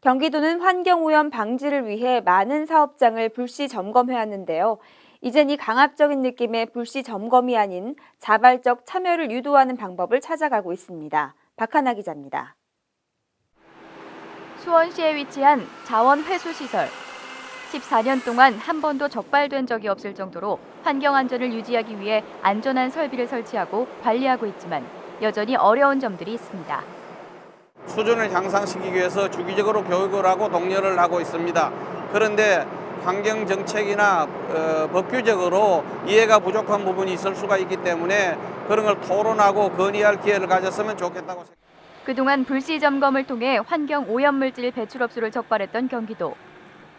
경기도는 환경오염 방지를 위해 많은 사업장을 불시 점검해왔는데요. 이젠 이 강압적인 느낌의 불시 점검이 아닌 자발적 참여를 유도하는 방법을 찾아가고 있습니다. 박하나 기자입니다. 수원시에 위치한 자원 회수 시설. 14년 동안 한 번도 적발된 적이 없을 정도로 환경 안전을 유지하기 위해 안전한 설비를 설치하고 관리하고 있지만 여전히 어려운 점들이 있습니다. 수준을 향상시키기 위해서 주기적으로 교육을 하고 독려를 하고 있습니다. 그런데 환경 정책이나 어, 법규적으로 이해가 부족한 부분이 있을 수가 있기 때문에 그런 걸 토론하고 건의할 기회를 가졌으면 좋겠다고 생각합니다. 그동안 불시 점검을 통해 환경 오염 물질 배출 업소를 적발했던 경기도.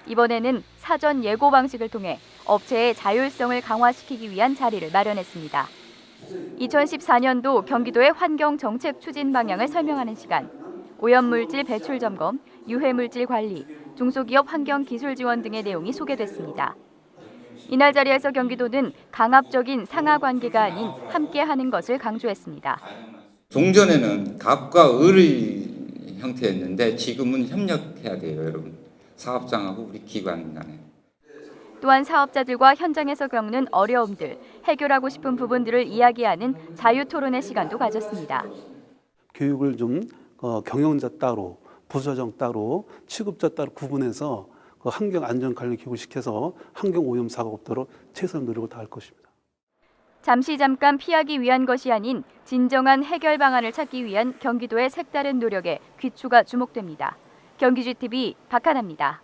이번에는 사전 예고 방식을 통해 업체의 자율성을 강화시키기 위한 자리를 마련했습니다. 2014년도 경기도의 환경 정책 추진 방향을 설명하는 시간. 오염 물질 배출 점검, 유해 물질 관리, 중소기업 환경 기술 지원 등의 내용이 소개됐습니다. 이날 자리에서 경기도는 강압적인 상하 관계가 아닌 함께하는 것을 강조했습니다. 종전에는 갑과 을의 형태였는데 지금은 협력해야 돼요, 여러분. 사업장하고 우리 기관 간에. 또한 사업자들과 현장에서 겪는 어려움들, 해결하고 싶은 부분들을 이야기하는 자유 토론의 시간도 가졌습니다. 교육을 좀 어, 경영자 따로, 부서장 따로, 취급자 따로 구분해서 그 환경 안전 관리 교육을 시켜서 환경 오염 사고 없도록 최선의 노력을 다할 것입니다. 잠시 잠깐 피하기 위한 것이 아닌 진정한 해결 방안을 찾기 위한 경기도의 색다른 노력에 귀추가 주목됩니다. 경기지TV 박하나입니다.